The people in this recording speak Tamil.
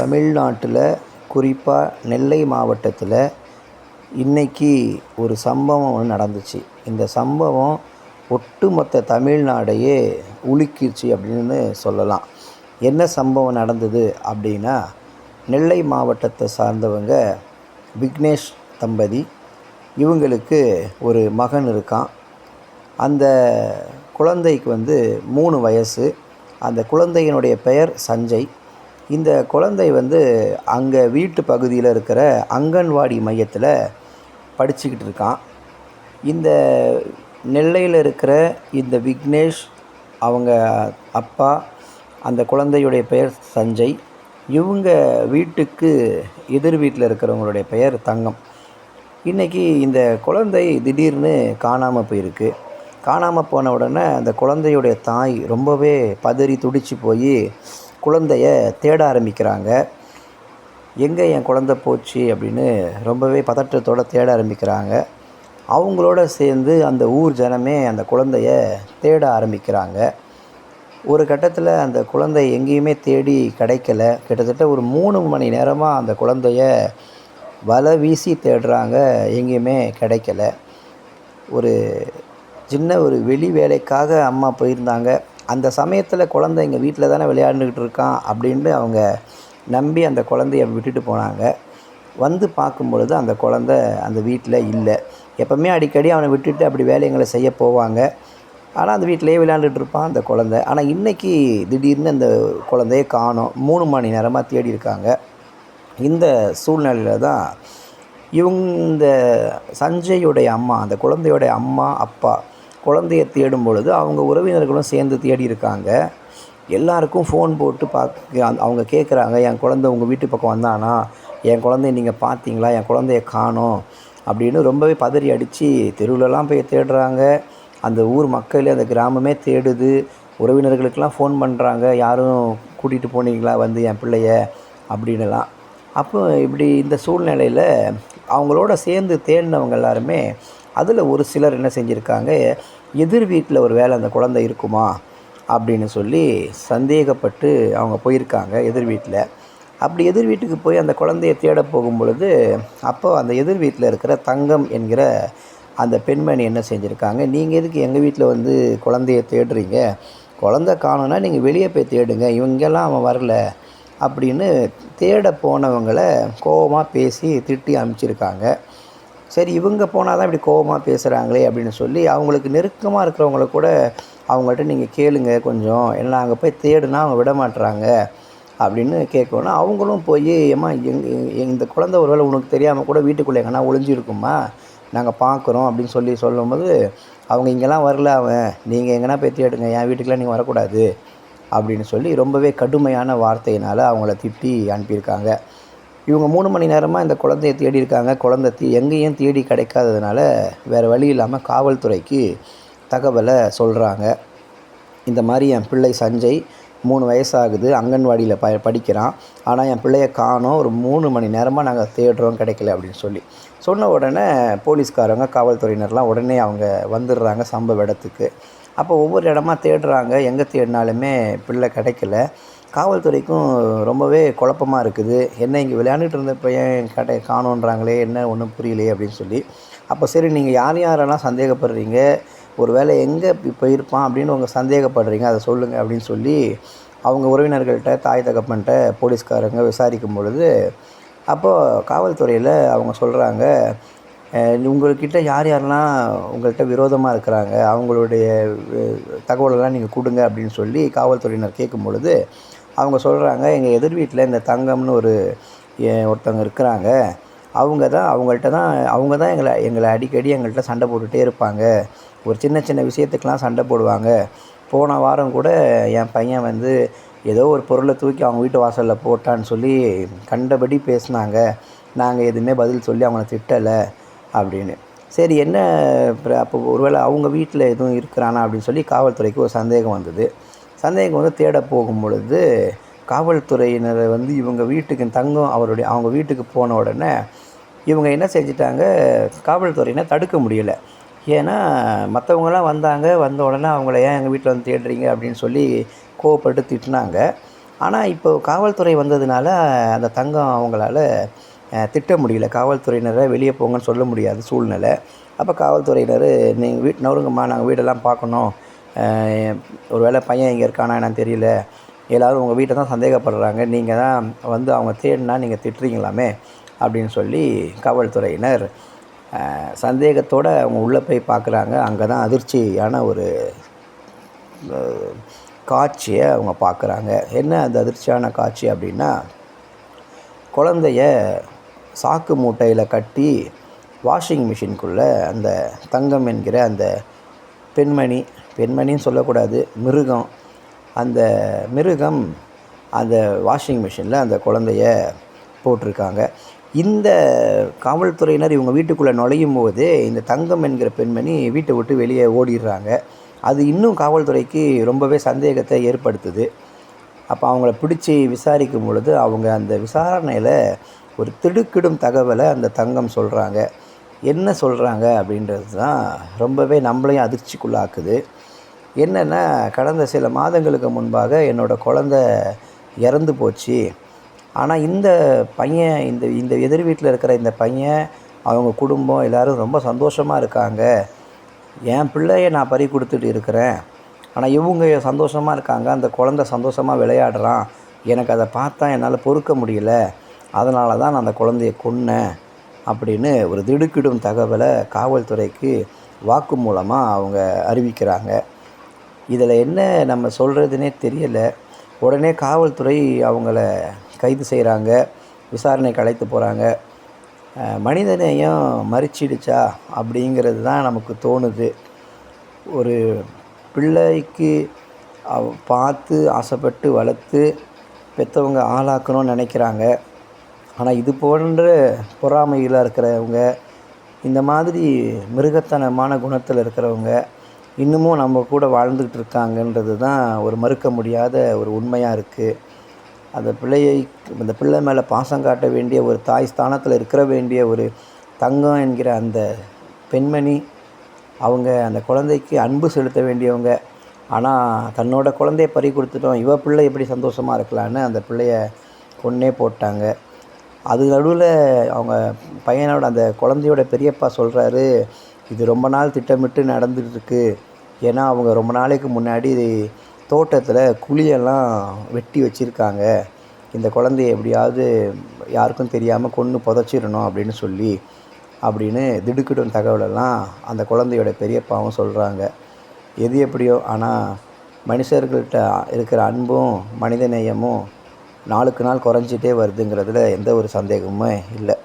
தமிழ்நாட்டில் குறிப்பாக நெல்லை மாவட்டத்தில் இன்றைக்கி ஒரு சம்பவம் ஒன்று நடந்துச்சு. இந்த சம்பவம் ஒட்டுமொத்த தமிழ்நாடையே உலுக்கிருச்சு அப்படின்னு சொல்லலாம். என்ன சம்பவம் நடந்தது அப்படின்னா நெல்லை மாவட்டத்தை சார்ந்தவங்க விக்னேஷ் தம்பதி இவங்களுக்கு ஒரு மகன் இருக்கான். அந்த குழந்தைக்கு வந்து மூணு வயசு. அந்த குழந்தையினுடைய பெயர் சஞ்சய். இந்த குழந்தை வந்து அங்கே வீட்டு பகுதியில் இருக்கிற அங்கன்வாடி மையத்தில் படிச்சுக்கிட்டு இருக்கான். இந்த நெல்லையில் இருக்கிற இந்த விக்னேஷ் அவங்க அப்பா அந்த குழந்தையுடைய பெயர் சஞ்சய். இவங்க வீட்டுக்கு எதிர் வீட்டில் இருக்கிறவங்களுடைய பெயர் தங்கம். இன்றைக்கி இந்த குழந்தை திடீர்னு காணாமல் போயிருக்கு. காணாமல் போன உடனே அந்த குழந்தையுடைய தாய் ரொம்பவே பதறி துடிச்சு போய் குழந்தைய தேட ஆரம்பிக்கிறாங்க. எங்கே என் குழந்த போச்சு அப்படின்னு ரொம்பவே பதற்றத்தோடு தேட ஆரம்பிக்கிறாங்க. அவங்களோட சேர்ந்து அந்த ஊர் ஜனமே அந்த குழந்தைய தேட ஆரம்பிக்கிறாங்க. ஒரு கட்டத்தில் அந்த குழந்தை எங்கேயுமே தேடி கிடைக்கல. கிட்டத்தட்ட ஒரு மூணு மணி நேரமாக அந்த குழந்தைய வலை வீசி தேடுறாங்க. எங்கேயுமே கிடைக்கல. ஒரு சின்ன ஒரு வெளி வேலைக்காக அம்மா போயிருந்தாங்க. அந்த சமயத்தில் குழந்தை எங்கள் வீட்டில் தானே விளையாண்டுக்கிட்டு இருக்கான் அப்படின்னு அவங்க நம்பி அந்த குழந்தைய விட்டுட்டு போனாங்க. வந்து பார்க்கும் பொழுது அந்த குழந்த அந்த வீட்டில் இல்லை. எப்போவுமே அடிக்கடி அவனை விட்டுட்டு அப்படி வேலைங்களை செய்ய போவாங்க. ஆனால் அந்த வீட்டிலேயே விளையாண்டுட்டு இருப்பான் அந்த குழந்த. ஆனால் இன்றைக்கி திடீர்னு அந்த குழந்தைய காணோம். மூணு மணி நேரமாக தேடி இருக்காங்க. இந்த சூழ்நிலையில் தான் இவங்க இந்த சஞ்சயுடைய அம்மா அந்த குழந்தையோடைய அம்மா அப்பா குழந்தைய தேடும் பொழுது அவங்க உறவினர்களும் சேர்ந்து தேடி இருக்காங்க. எல்லாருக்கும் ஃபோன் போட்டு பார்க்க அவங்க கேட்குறாங்க என் குழந்தை உங்கள் வீட்டு பக்கம் வந்தானா? என் குழந்தைய நீங்கள் பார்த்தீங்களா? என் குழந்தைய காணும். அப்படின்னு ரொம்பவே பதறி அடித்து தெருவிலலாம் போய் தேடுறாங்க. அந்த ஊர் மக்களே அந்த கிராமமே தேடுது. உறவினர்களுக்கெல்லாம் ஃபோன் பண்ணுறாங்க யாரும் கூட்டிகிட்டு போனீங்களா? வந்து என் பிள்ளைய? அப்படின்னுலாம். அப்போ இப்படி இந்த சூழ்நிலையில் அவங்களோட சேர்ந்து தேடினவங்க எல்லாருமே அதில் ஒரு சிலர் என்ன செஞ்சுருக்காங்க எதிர் வீட்டில் ஒரு வேலை அந்த குழந்தை இருக்குமா அப்படின்னு சொல்லி சந்தேகப்பட்டு அவங்க போயிருக்காங்க எதிர் வீட்டில். அப்படி எதிர் வீட்டுக்கு போய் அந்த குழந்தைய தேட போகும் பொழுது அப்போ அந்த எதிர் வீட்டில் இருக்கிற தங்கம் என்கிற அந்த பெண்மணி என்ன செஞ்சுருக்காங்க நீங்கள் எதுக்கு எங்கள் வீட்டில் வந்து குழந்தைய தேடுறீங்க? குழந்த காணும்னா நீங்கள் வெளியே போய் தேடுங்க இவங்கெல்லாம் அவன் வரல அப்படின்னு தேட போனவங்களை கோபமாக பேசி திட்டி அனுப்பிச்சிருக்காங்க சரி இவங்க போனால் தான் இப்படி கோபமாக பேசுகிறாங்களே அப்படின்னு சொல்லி அவங்களுக்கு நெருக்கமாக இருக்கிறவங்கள கூட அவங்கள்ட்ட நீங்கள் கேளுங்க கொஞ்சம். ஏன்னா அங்கே போய் தேடுனா அவங்க விட மாட்டுறாங்க அப்படின்னு கேட்கணும். அவங்களும் போய் ஏம்மா எங் எங் இந்த குழந்தை ஒருவேளை உனக்கு தெரியாமல் கூட வீட்டுக்குள்ளே எங்கன்னா ஒளிஞ்சிருக்குமா? நாங்கள் பார்க்குறோம் அப்படின்னு சொல்லி சொல்லும்போது அவங்க இங்கெல்லாம் வரல அவன். நீங்கள் எங்கன்னா போய் தேடுங்க. என் வீட்டுக்கெலாம் நீங்கள் வரக்கூடாது. அப்படின்னு சொல்லி ரொம்பவே கடுமையான வார்த்தையினால் அவங்கள திட்டி அனுப்பியிருக்காங்க. இவங்க மூணு மணி நேரமாக இந்த குழந்தைய தேடி இருக்காங்க. குழந்தை எங்கேயும் தேடி கிடைக்காததுனால வேறு வழி இல்லாமல் காவல்துறைக்கு தகவலை சொல்கிறாங்க இந்த மாதிரி என் பிள்ளை சஞ்சய் மூணு வயசாகுது அங்கன்வாடியில் ப படிக்கிறான். ஆனால் என் பிள்ளைய காணோம் ஒரு மூணு மணி நேரமாக நாங்கள் தேடுறோம் கிடைக்கல அப்படின்னு சொல்லி. சொன்ன உடனே போலீஸ்காரங்க காவல்துறையினர்லாம் உடனே அவங்க வந்துடுறாங்க சம்பவ இடத்துக்கு. அப்போ ஒவ்வொரு இடமா தேடுறாங்க. எங்கே தேடினாலுமே பிள்ளை கிடைக்கல. காவல்துறைக்கும் ரொம்பவே குழப்பமாக இருக்குது. என்ன இங்கே விளையாண்டுட்டு இருந்த பையன் கேட்ட காணோன்றாங்களே? என்ன ஒன்றும் புரியலையே அப்படின்னு சொல்லி. அப்போ சரி நீங்கள் யார் யாரெல்லாம் சந்தேகப்படுறீங்க? ஒரு வேளை எங்கே போயிருப்பான் அப்படின்னு உங்கள் சந்தேகப்படுறீங்க அதை சொல்லுங்கள் அப்படின்னு சொல்லி அவங்க உறவினர்கள்ட்ட தாய் தகப்பன்ட்ட போலீஸ்காரங்க விசாரிக்கும் பொழுது அப்போது காவல்துறையில் அவங்க சொல்கிறாங்க உங்கள்கிட்ட யார் யாரெல்லாம் உங்கள்கிட்ட விரோதமாக இருக்கிறாங்க? அவங்களுடைய தகவலெல்லாம் நீங்கள் கொடுங்க அப்படின்னு சொல்லி காவல்துறையினர் கேட்கும் பொழுது அவங்க சொல்கிறாங்க எங்கள் எதிர் வீட்டில் இந்த தங்கம்னு ஒரு ஒருத்தவங்க இருக்கிறாங்க. அவங்க தான் அவங்கள்ட்ட தான் அவங்க தான் எங்களை எங்களை அடிக்கடி எங்கள்கிட்ட சண்டை போட்டுகிட்டே இருப்பாங்க. ஒரு சின்ன சின்ன விஷயத்துக்கெலாம் சண்டை போடுவாங்க. போன வாரம் கூட என் பையன் வந்து ஏதோ ஒரு பொருளை தூக்கி அவங்க வீட்டு வாசலில் போட்டான்னு சொல்லி கண்டபடி பேசினாங்க. நாங்கள் எதுவுமே பதில் சொல்லி அவங்கள திட்டலை அப்படின்னு. சரி என்ன அப்போ ஒருவேளை அவங்க வீட்டில் எதுவும் இருக்கிறானா அப்படின்னு சொல்லி காவல்துறைக்கு ஒரு சந்தேகம் வந்தது. சந்தேகம் வந்து தேட போகும் பொழுது காவல்துறையினர் வந்து இவங்க வீட்டுக்கு தங்கம் அவருடைய அவங்க வீட்டுக்கு போன உடனே இவங்க என்ன செஞ்சிட்டாங்க? காவல்துறையினர் தடுக்க முடியலை. ஏன்னா மற்றவங்களாம் வந்தாங்க வந்த உடனே அவங்கள ஏன் எங்கள் வீட்டில் வந்து தேடுறீங்க? அப்படின்னு சொல்லி கோவப்பட்டு திட்டினாங்க. ஆனால் இப்போ காவல்துறை வந்ததுனால அந்த தங்கம் அவங்களால திட்ட முடியல. காவல்துறையினரை வெளியே போங்கன்னு சொல்ல முடியாத சூழ்நிலை. அப்போ காவல்துறையினர் நீங்கள் வீட் நவருங்கம்மா நாங்கள் வீடெல்லாம் பார்க்கணும். ஒரு வேளை பையன் இங்கே இருக்கானா என்னன்னு தெரியல. எல்லோரும் உங்கள் வீட்டை தான் சந்தேகப்படுறாங்க. நீங்கள் தான் வந்து அவங்க தேடினா நீங்கள் திட்டுறீங்களாமே அப்படின்னு சொல்லி காவல்துறையினர் சந்தேகத்தோடு அவங்க உள்ளே போய் பார்க்குறாங்க அங்கே தான் அதிர்ச்சியான ஒரு காட்சியை அவங்க பார்க்குறாங்க என்ன அந்த அதிர்ச்சியான காட்சி அப்படின்னா குழந்தைய சாக்கு மூட்டையில் கட்டி வாஷிங் மிஷின்குள்ளே அந்த தங்கம் என்கிற அந்த பெண்மணி பெண்மணின்னு சொல்லக்கூடாது மிருகம். அந்த மிருகம் அந்த வாஷிங் மிஷினில் அந்த குழந்தைய போட்டிருக்காங்க. இந்த காவல்துறையினர் இவங்க வீட்டுக்குள்ளே நுழையும் போது இந்த தங்கம் என்கிற பெண்மணி வீட்டை விட்டு வெளியே ஓடிடுறாங்க. அது இன்னும் காவல்துறைக்கு ரொம்பவே சந்தேகத்தை ஏற்படுத்துது. அப்போ அவங்கள பிடிச்சி விசாரிக்கும் பொழுது அவங்க அந்த விசாரணையில் ஒரு திடுக்கிடும் தகவலை அந்த தங்கம் சொல்கிறாங்க என்ன சொல்கிறாங்க அப்படின்றது தான் ரொம்பவே நம்மளையும் அதிர்ச்சிக்குள்ளாக்குது. என்னென்னா கடந்த சில மாதங்களுக்கு முன்பாக என்னோடய குழந்த இறந்து போச்சு. ஆனால் இந்த பையன் இந்த இந்த எதிர் வீட்டில் இருக்கிற இந்த பையன் அவங்க குடும்பம் எல்லோரும் ரொம்ப சந்தோஷமாக இருக்காங்க. என் பிள்ளைய நான் பறி கொடுத்துட்டு இருக்கிறேன். ஆனால் இவங்க சந்தோஷமாக இருக்காங்க. அந்த குழந்த சந்தோஷமாக விளையாடுறான். எனக்கு அதை பார்த்தா என்னால் பொறுக்க முடியல. அதனால தான் நான் அந்த குழந்தைய கொன்னேன் அப்படின்னு ஒரு திடுக்கிடும் தகவலை காவல்துறைக்கு வாக்கு மூலமாக அவங்க அறிவிக்கிறாங்க. இதில் என்ன நம்ம சொல்கிறதுனே தெரியலை. உடனே காவல்துறை அவங்கள கைது செய்கிறாங்க. விசாரணைக்கு அழைத்து போகிறாங்க. மனிதநேயம் மறிச்சிடுச்சா அப்படிங்கிறது தான் நமக்கு தோணுது. ஒரு பிள்ளைக்கு அவ- பார்த்து ஆசைப்பட்டு வளர்த்து பெற்றவங்க ஆளாக்கணும்னு நினைக்கிறாங்க. ஆனால் இது போன்ற பொறாமையில் இருக்கிறவங்க இந்த மாதிரி மிருகத்தனமான குணத்தில் இருக்கிறவங்க இன்னமும் நம்ம கூட வாழ்ந்துக்கிட்டு இருக்காங்கன்றது தான் ஒரு மறுக்க முடியாத ஒரு உண்மையாக இருக்குது அந்த பிள்ளையை அந்த பிள்ளை மேலே பாசம் காட்ட வேண்டிய ஒரு தாய் ஸ்தானத்தில் இருக்கிற வேண்டிய ஒரு தங்கம் என்கிற அந்த பெண்மணி அவங்க அந்த குழந்தைக்கு அன்பு செலுத்த வேண்டியவங்க. ஆனால் தன்னோட குழந்தைய பறி கொடுத்துட்டோம் இவ பிள்ளை எப்படி சந்தோஷமாக இருக்கலான்னு அந்த பிள்ளைய கொன்னே போட்டாங்க. அது நடுவில் அவங்க பையனோட அந்த குழந்தையோட பெரியப்பா சொல்கிறாரு இது ரொம்ப நாள் திட்டமிட்டு நடந்துகிட்ருக்கு. ஏன்னா அவங்க ரொம்ப நாளைக்கு முன்னாடி தோட்டத்தில் குழியெல்லாம் வெட்டி வச்சுருக்காங்க. இந்த குழந்தைய எப்படியாவது யாருக்கும் தெரியாமல் கொன்று புதைச்சிடணும் அப்படின்னு சொல்லி அப்படின்னு திடுக்கிடும் தகவலெல்லாம் அந்த குழந்தையோட பெரியப்பாவும் சொல்கிறாங்க எது எப்படியோ ஆனால் மனுஷர்கள்ட்ட இருக்கிற அன்பும் மனித நேயமும் நாளுக்கு நாள் குறைஞ்சிட்டே வருதுங்கிறதுல எந்த ஒரு சந்தேகமுமே இல்லை.